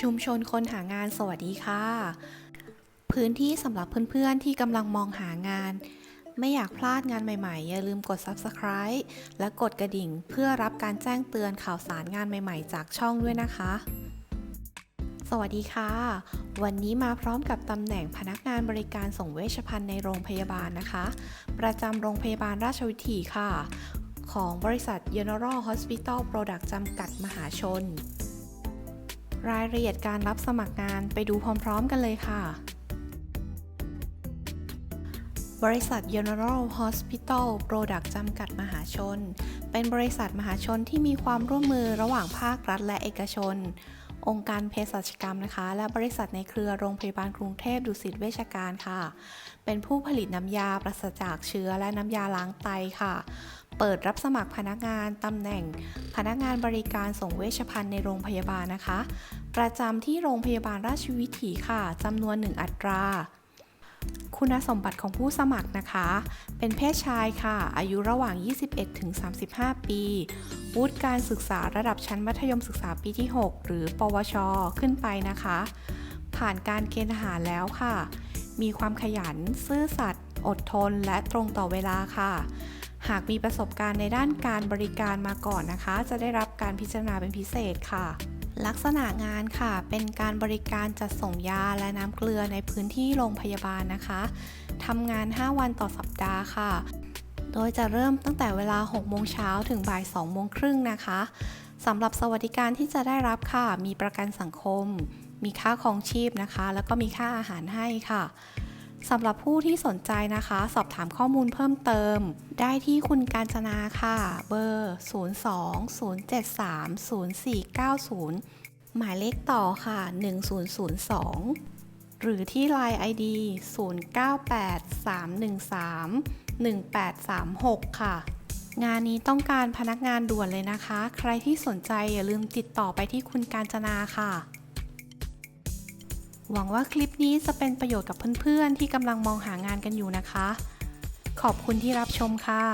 ชุมชนคนหางานสวัสดีค่ะ พื้นที่สำหรับเพื่อนๆที่กำลังมองหางาน ไม่อยากพลาดงานใหม่ๆ อย่าลืมกด Subscribe และกดกระดิ่งเพื่อรับการแจ้งเตือนข่าวสารงานใหม่ๆ จากช่องด้วยนะคะ สวัสดีค่ะ วันนี้มาพร้อมกับตำแหน่งพนักงานบริการส่งเวชภัณฑ์ในโรงพยาบาลนะคะ ประจำโรงพยาบาลราชวิถีค่ะ ของบริษัท General Hospital Product จำกัดมหาชน รายละเอียดการรับสมัครงานไปดูพร้อม ๆ กันเลยค่ะ บริษัท General Hospital Product จำกัดมหาชน เป็นบริษัทมหาชนที่มีความร่วมมือระหว่างภาครัฐและเอกชน องค์การเภสัชกรรมนะคะ และบริษัทในเครือโรงพยาบาลกรุงเทพดุสิตเวชการค่ะ เป็นผู้ผลิตน้ำยาปราศจากเชื้อและน้ำยาล้างไตค่ะ เปิดรับสมัครพนักงานตำแหน่ง พนักงานบริการส่งเวชภัณฑ์ในโรงพยาบาลนะคะ ประจำที่โรงพยาบาลราชวิถีค่ะจำนวนหนึ่งอัตรา คุณสมบัติของผู้สมัครนะคะ เป็นเพศชายค่ะ อายุระหว่าง 21ถึง35 ปีวุฒิการศึกษาระดับชั้นมัธยมศึกษาปีที่ 6 หรือ ปวช ขึ้นไปนะคะ ผ่านการเกณฑ์ทหารแล้วค่ะ มีความขยัน ซื่อสัตย์ อดทน และตรงต่อเวลาค่ะ หากมีประสบการณ์ในด้านการบริการมาก่อนนะคะ จะได้รับการพิจารณาเป็นพิเศษค่ะ ลักษณะงานค่ะ เป็นการบริการจัดส่งยาและน้ำเกลือในพื้นที่โรงพยาบาลนะคะทำงาน 5 วันต่อสัปดาห์ค่ะ โดยจะเริ่มตั้งแต่เวลา 6 โมงเช้าถึงบ่าย 2 โมงครึ่งนะคะสำหรับสวัสดิการที่จะได้รับค่ะ มีประกันสังคม มีค่าครองชีพนะคะ แล้วก็มีค่าอาหารให้ค่ะ สำหรับผู้ที่สนใจนะคะ สอบถามข้อมูลเพิ่มเติม ได้ที่คุณการจนาค่ะ เบอร์ 02-073-0490 หมายเลขต่อค่ะ 1002 หรือที่ Line ID 0983131836 ค่ะ งานนี้ต้องการพนักงานด่วนเลยนะคะ ใครที่สนใจอย่าลืมติดต่อไปที่คุณการจนาค่ะ หวังว่าคลิปนี้จะเป็นประโยชน์กับเพื่อนๆ ที่กำลังมองหางานกันอยู่นะคะ ขอบคุณที่รับชมค่ะ